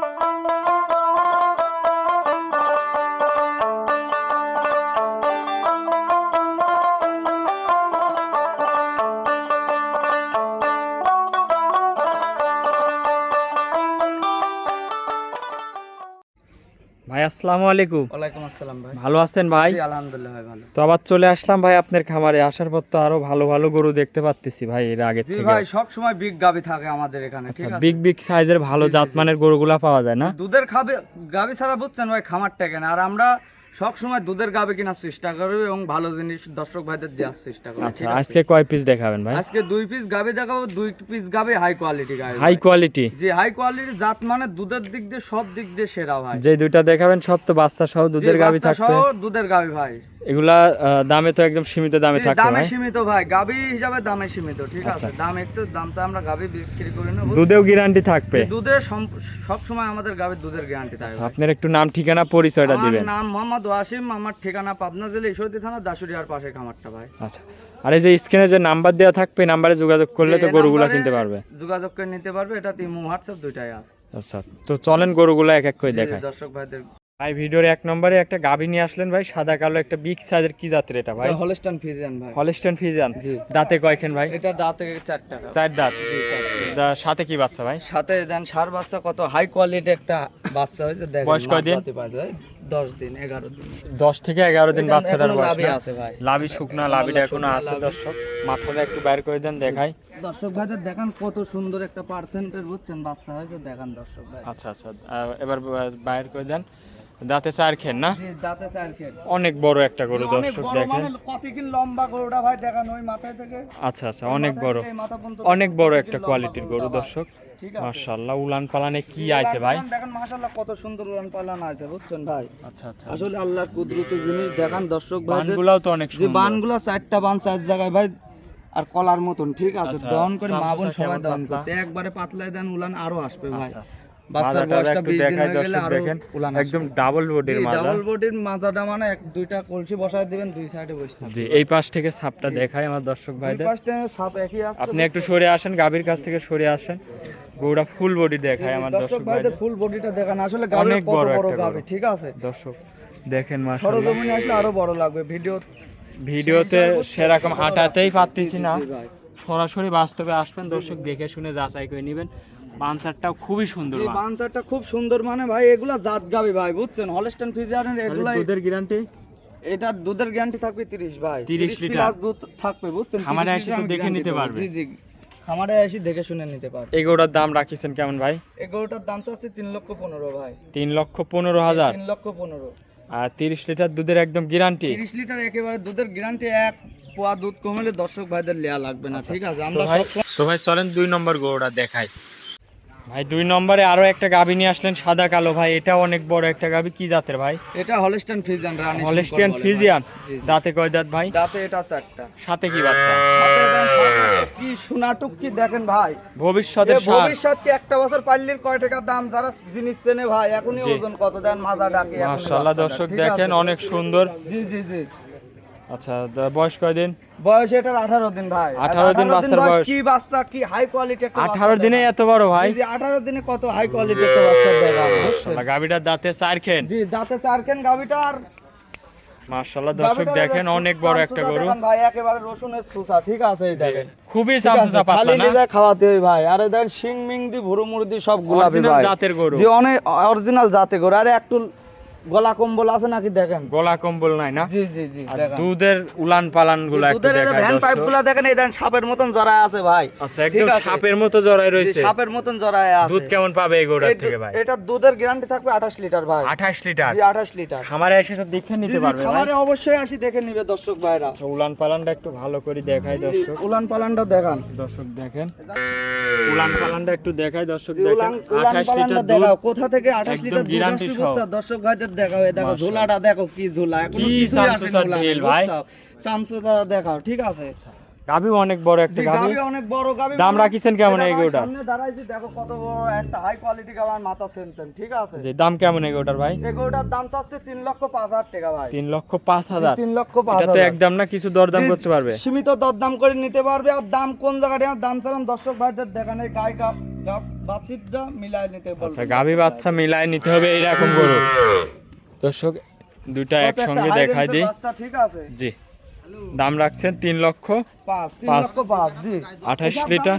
ভাই আসসালামু আলাইকুম। ওয়ালাইকুম আসসালাম ভাই। ভালো আছেন ভাই? আলহামদুলিল্লাহ ভাই ভালো। তো আবার চলে আসলাম ভাই আপনার খামারে। আসার পর তো আরও ভালো ভালো গরু দেখতে পাচ্ছি ভাই এর আগে জি ভাই সব সময় বিগ গাবি থাকে আমাদের এখানে ঠিক আছে? বিগ বিগ সাইজের ভালো জাতমানের গরুগুলা পাওয়া যায় না? দুধের খাবে গাবি ছাড়া বুঝছেন ভাই খামার টেকে না আর আমরা সব সময় দুধের গাবে কেনার চেষ্টা করবে এবং ভালো জিনিস দর্শক ভাইদের দেওয়ার চেষ্টা করবে। আচ্ছা আজকে কয় পিস দেখাবেন ভাই? আজকে দুই পিস গাবে দেখাবো দুই পিস গাবে হাই কোয়ালিটি গাবে হাই কোয়ালিটি যে হাই কোয়ালিটি জাত মানে দুধের দিক দিয়ে সব দিক দিয়ে সেরা ভাই। যে দুইটা দেখাবেন সব তো বাচ্চা সহ দুধের গাবে থাকবে। দুধের গাবে ভাই। এগুলা দামে তো একদম সীমিত দামে জি, থাকবে দামে সীমিত ভাই গাবি হিসাবে দামে সীমিত ঠিক আচ্ছা। আছে? দাম একটু দামটা আমরা গাবি বিক্রি করি না দুধেও গ্যারান্টি থাকবে। দুধের সব সময় আমাদের গাবির দুধের গ্যারান্টি থাকে ভাই। আপনার একটু নাম ঠিকানা পরিচয়টা দিবেন। নাম মোহাম্মদ ওয়াসিম আমার ঠিকানা পাবনা জেলা ঈশ্বরদী থানা দাসুরিয়ার পাশে খামারটা ভাই। আচ্ছা। আর এই যে স্ক্রিনে যে নাম্বার দেওয়া থাকবে নাম্বারে যোগাযোগ করলে তো গরুগুলা কিনতে পারবে। যোগাযোগ করে নিতে পারবে এটা ইমো হোয়াটসঅ্যাপ দুইটাই আছে। আচ্ছা তো চলেন গরুগুলা এক এক করে জি, দেখায় দর্শক ভাইদের ভাই ভিডিওর এক নম্বরে একটা গাভী নিয়ে আসলেন ভাই সাদা কালো একটা বিগ সাইজের কি জাতের এটা ভাই? হলস্টান ফিজিয়ান ভাই। হলিস্টন ফিজিয়ান জি। দাঁতে কয়খান ভাই? এটা দাঁতে চার টাকা। চার দাঁত? জি সাথে কি বাচ্চা ভাই? সাথে দেন সার বাচ্চা কত হাই কোয়ালিটি একটা বাচ্চা হয়েছে দেখেন বয়স কয়দিন? দশ দিন এগারো দিন। দশ থেকে এগারো দিন বাচ্চাটার না? আছে ভাই। লাভি শুকনা লাভিটা এখনও আছে লাভি। দর্শক। মাথাটা একটু বাইর করে দেন দেখাই। দর্শক ভাইদের দেখান কত সুন্দর একটা পার্সেন্টের বুঝছেন বাচ্চা হয়েছে দেখান দর্শক ভাই। আচ্ছা আচ্ছা। এবার বাইর করে দেন। দাঁতে চার খেন না? দাঁতে চার খেট অনেক বড় একটা গরু দর্শক দেখেন। কত কিন লম্বা গরুটা ভাই দেখান ওই মাথায় থেকে? আচ্ছা আচ্ছা অনেক বড়। অনেক বড় একটা কোয়ালিটির গরু দর্শক। মাশাআল্লাহ উলান পালানে কি আছে ভাই? দেখেন মাশাআল্লাহ কত সুন্দর উড়ান পালান আছে বুঝছেন ভাই? আচ্ছা আচ্ছা। আসলে আল্লাহর কুদরতি জিনিস দেখান দর্শক ভাই বানগুলাও তো অনেক যে সুন্দর। বানগুলো চারটা বান চার জায়গায় ভাই আর কলার মতন ঠিক আছে? আচ্ছা, দহন করে মা বোন সবাই দহন করতে। একবারে পাতলায় দেন উলান আরও আসবে ভাই। আচ্ছা। বাচ্চার মাজাটা বয়সটা একটু 20 দিন দেখাই হয়ে গেলে দর্শক আরও দেখেন উলান একদম ডাবল বডির মাজা ডাবল বডির মাজাটা মানে এক দুইটা কলসি বসায় দিবেন দুই সাইডে বসে জি এই পাশ থেকে সাপটা দেখাই আমার দর্শক দুই ভাইদের। পাশে সাপ একই আছে আপনি একটু সরে আসেন গাভীর কাছ থেকে সরে আসেন। গরুটা ফুল বডি দেখায় আমার দর্শক ভাইদের ফুল বডিটা দেখান। আসলে কত বড় গরু। ঠিক আছে? দর্শক দেখেন মাশাআল্লাহ। সরজমিনে আসলে আরও বড় লাগবে ভিডিও ভিডিওতে সেরকম আটাতেই পাচ্ছি না। সরাসরি বাস্তবে আসবেন দর্শক দেখে শুনে যাচাই করে নেবেন। পাঞ্চারটাও খুবই সুন্দর বানসারটা খুব সুন্দর মানে ভাই এগুলা জাত গাবি ভাই বুঝছেন? হলস্টাইন ফ্রিজিয়ানের তাহলে এগুলা দুধের গ্যারান্টি এটা দুধের গ্যারান্টি থাকবে 30 ভাই। 30 লিটার। দুধ থাকবে বুঝছেন? খামারে এসে তো দেখে নিতে পারবে। জি জি। খামারে এসে দেখে শুনে নিতে পারবে। এই দাম রাখিছেন কেমন ভাই? এই দাম চাচ্ছে 3 লক্ষ 15 ভাই। তিন লক্ষ পনেরো হাজার। 3 লক্ষ 15 আর তিরিশ লিটার দুধের একদম গ্যারান্টি 30 লিটার একেবারে দুধের গ্যারান্টি এক পোয়া দুধ কমলে দর্শক ভাইদের লেয়া লাগবে না ঠিক আছে? আমরা তো ভাই চলেন দুই নম্বর গরুটা দেখাই। ভাই দুই নম্বরে আরও একটা গাভী নিয়ে আসলেন সাদা কালো। ভাই এটা অনেক বড় একটা গাভী কি জাতের ভাই? এটা হলস্টাইন ফ্রিজিয়ান রানী। জি, জি। দাঁতে কয় দাঁত ভাই? দাঁতে এটা চারটা। সাথে কি বাচ্চা? সাথে কি সোনাটুক কি দেখেন ভাই। ভবিষ্যতে ভবিষ্যৎ কি একটা বছর পাইলির কয় টাকা দাম? যারা জিনিস চেনে ভাই এখনই ওজন কত দেন মাজা ডাকে মাশাআল্লাহ দর্শক দেখেন অনেক সুন্দর। জি জি জি। আচ্ছা বয়স কয়দিন বয়স এটার আঠারো দিন ভাই। 18 দিন বাচ্চার বয়স। কি বাচ্চা কি হাই কোয়ালিটি আঠারো দিনে এত বড় ভাই? আঠারো দিনে কত হাই কোয়ালিটি একটা বাচ্চা দাঁতে চার খেন। জি দাঁতে মাশাআল্লাহ দর্শক দেখেন অনেক বড় একটা গরু। ভাই একেবারে রসুনের সুসা ঠিক আছে এই দেখেন। খুবই চামচা খালি লিজা খাওয়াতে হয় ভাই। আরে দেখেন শিং মিং দি ভুরু মুরদি সব Original ভাই। জাতের গরু। যে অনেক অরিজিনাল জাতে গরু। আরে একটু গলা কম্বল আছে নাকি দেখেন? গলা কম্বল নাই না? জি জি জি দুধের উলান পালানগুলা একটু দুধের ভ্যান পাইপ। গুলা দেখেন এই দেখেন সাপের মতন জড়ায় আছে ভাই। আচ্ছা একদম সাপের মতো জড়াই জি, রয়েছে। সাপের মতন জড়ায় আছে। দুধ কেমন পাবে এই দু- থেকে ভাই? এটা দুধের গ্যারান্টি থাকবে 28 লিটার ভাই। আঠাশ লিটার? জি 28 লিটার। খামারে এসে তো দেখে নিতে পারবে ভাই। খামারে অবশ্যই আসি দেখে নিবে দর্শক ভাইরা। আচ্ছা উলান পালানটা একটু ভালো করে দেখাই দর্শক। উলান পালানটা দেখান। দর্শক দেখেন। উলান পালানটা একটু দেখাই দর্শক দেখেন। উলান উলান আঠাশ পালানটা লিটার দেখাও। দুধ কোথা থেকে 28 লিটার দুধ। বুঝছ? দর্শক ভাইদের দেখাও দেখো ঝোলাটা দেখো কি ঝোলা এখনও কি কিছুই আসেনি ভাই? দেখাও ঠিক আছে? গাভী অনেক বড় একটা গাভী। অনেক বড় গাভী দাম রাখিছেন কেমন এই সামনে দাঁড়াইছি দেখো কত বড় একটা হাই কোয়ালিটি গাভার মাথা সেম সেম ঠিক আছে? যে দাম কেমন এই গরুটার ভাই? এই গরুটার দাম চাচ্ছে তিন লক্ষ পাঁচ হাজার টাকা ভাই। তিন লক্ষ পাঁচ হাজার। তিন লক্ষ পাঁচ এটা তো একদম না কিছু দরদাম করতে পারবে। সীমিত দরদাম করে নিতে পারবে আর দাম কোন জায়গাটা দাম চালান দর্শক ভাইদের দেখান গায়ে গাব বাছিরটা মিলাই নিতে বলবেন আচ্ছা গাভী বাচ্চা মিলায় নিতে হবে এইরকম গরু। দর্শক দুইটা একসঙ্গে দেখাই দিই। ঠিক আছে। জি। দাম রাখছেন তিন লক্ষ আঠাশ লিটার।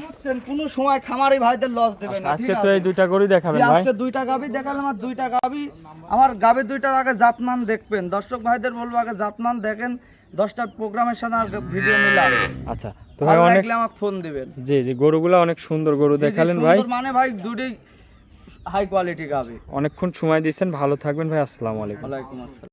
কোনো সময় খামারি ভাইদের লস দেবেন না আজকে তো এই দুইটা গরুই দেখাবেন ভাই। আজকে দুইটা গাবি দেখালাম আর দুইটা গাবি আমার গাবি দুইটার আগে জাতমান দেখবেন। দর্শক ভাইদের বলব আগে জাতমান দেখেন দশটা প্রোগ্রামের সাথে আর ভিডিও মিলান। আচ্ছা তো ভাই অনেক লাগলে আমাকে ফোন দিবেন। জি জি গরুগুলো অনেক সুন্দর গরু দেখালেন ভাই। মানে ভাই দুটোই হাই কোয়ালিটি গাবে। অনেকক্ষণ সময় দিয়েছেন ভালো থাকবেন ভাই আসসালামু আলাইকুম। ওয়ালাইকুম আসসালাম।